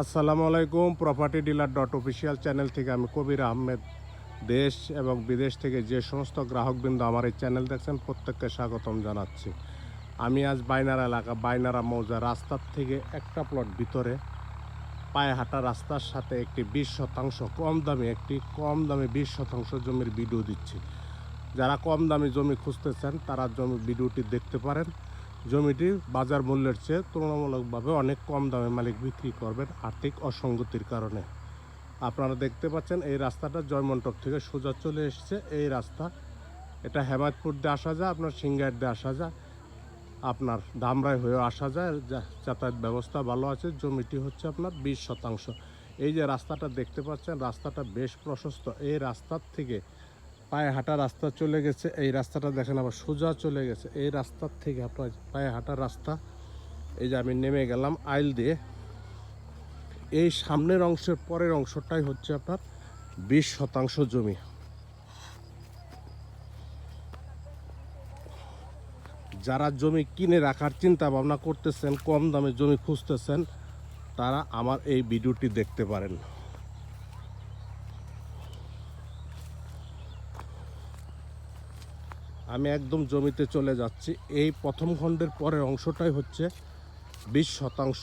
আসসালামু আলাইকুম property dealer dot official channel থেকে আমি কবির আহমেদ। দেশ এবং বিদেশ থেকে যে সমস্ত গ্রাহকবৃন্দ আমার এই চ্যানেল দেখছেন, প্রত্যেককে স্বাগতম জানাচ্ছি। আমি আজ বাইনারা এলাকা, বাইনারা মৌজা রাস্তার থেকে একটা প্লট ভিতরে পায়ে হাঁটা রাস্তার সাথে একটি বিশ শতাংশ, কম দামে একটি, কম দামে বিশ শতাংশ জমির ভিডিও দিচ্ছি। যারা কম দামে জমি খুঁজতেছেন, তারা জমি ভিডিওটি দেখতে পারেন। জমিটি বাজার মূল্যের চেয়ে তুলনামূলকভাবে অনেক কম দামে মালিক বিক্রি করবেন আর্থিক অসঙ্গতির কারণে। আপনারা দেখতে পাচ্ছেন এই রাস্তাটা জয়মন্টপ থেকে সোজা চলে এসেছে। এই রাস্তা, এটা হেমায়তপুর দিয়ে আসা যায়, আপনার সিঙ্গার দিয়ে আসা যায়, আপনার ধামরাই হয়ে আসা যায় যাতায়াত ব্যবস্থা ভালো আছে, জমিটি হচ্ছে আপনার বিশ শতাংশ। এই যে রাস্তাটা দেখতে পাচ্ছেন, রাস্তাটা বেশ প্রশস্ত। এই রাস্তার থেকে পায়ে হাঁটা রাস্তা চলে গেছে, এই রাস্তাটা দেখেন আবার সোজা চলে গেছে। এই রাস্তার থেকে আপনার পায়ে হাঁটা রাস্তা, এই যে আমি নেমে গেলাম আইল দিয়ে। এই সামনের অংশের পরের অংশটাই হচ্ছে আপনার বিশ শতাংশ জমি। যারা জমি কিনে রাখার চিন্তা ভাবনা করতেছেন, কম দামে জমি খুঁজতেছেন, তারা আমার এই ভিডিওটি দেখতে পারেন। আমি একদম জমিতে চলে যাচ্ছি। এই প্রথম খণ্ডের পরের অংশটাই হচ্ছে বিশ শতাংশ।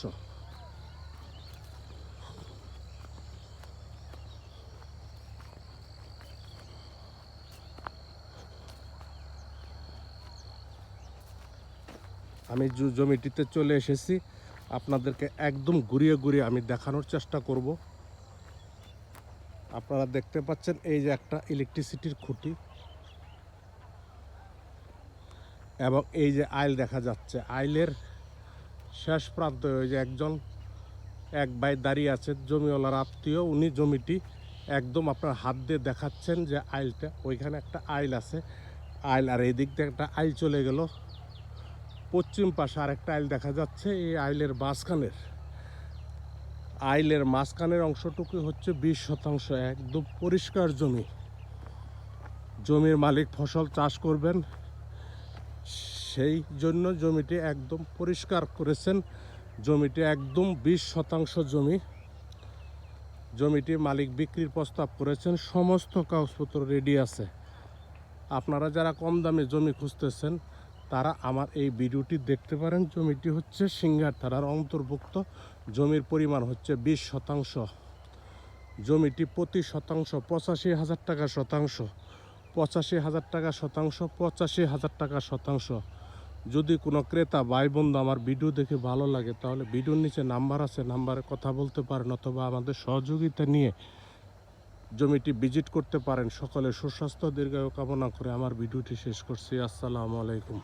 আমি জমিটিতে চলে এসেছি। আপনাদেরকে একদম ঘুরিয়ে ঘুরিয়ে আমি দেখানোর চেষ্টা করব। আপনারা দেখতে পাচ্ছেন এই যে একটা ইলেকট্রিসিটির খুঁটি। এবং এই যে আইল দেখা যাচ্ছে, আইলের শেষ প্রান্তে ওই যে একজন, এক ভাই দাঁড়িয়ে আছে জমিওয়ালার আত্মীয়, উনি জমিটি একদম আপনার হাত দিয়ে দেখাচ্ছেন যে আইলটা, ওইখানে একটা আইল আছে। আইল আর এই দিক দিয়ে একটা আইল চলে গেল। পশ্চিম পাশে আরেকটা আইল দেখা যাচ্ছে, এই আইলের মাঝখানের। আইলের মাঝখানের অংশটুকু হচ্ছে বিশ শতাংশ, একদম পরিষ্কার জমি। জমির মালিক ফসল চাষ করবেন। সেই জন্য জমিটি একদম পরিষ্কার করেছেন। জমিটি একদম বিশ শতাংশ জমি। জমিটি মালিক বিক্রির প্রস্তাব করেছেন, সমস্ত কাগজপত্র রেডি আছে। আপনারা যারা কম দামে জমি খুঁজতেছেন, তারা আমার এই ভিডিওটি দেখতে পারেন। জমিটি হচ্ছে সিঙ্গার থানার অন্তর্ভুক্ত। জমির পরিমাণ হচ্ছে বিশ শতাংশ। জমিটি প্রতি শতাংশ পঁচাশি হাজার টাকা শতাংশ। পঁচাশি হাজার টাকা শতাংশ, পঁচাশি হাজার টাকা শতাংশ। যদি কোনো ক্রেতা ভাই বন্ধু আমার ভিডিও দেখে ভালো লাগে, তাহলে ভিডিওর নিচে নাম্বার আছে, নাম্বারে কথা বলতে পারেন অথবা আমাদের সহযোগিতা নিয়ে জমিটি ভিজিট করতে পারেন। সকলে সুস্বাস্থ্য, দীর্ঘায়ু কামনা করে আমার ভিডিওটি শেষ করছি। আসসালামু আলাইকুম।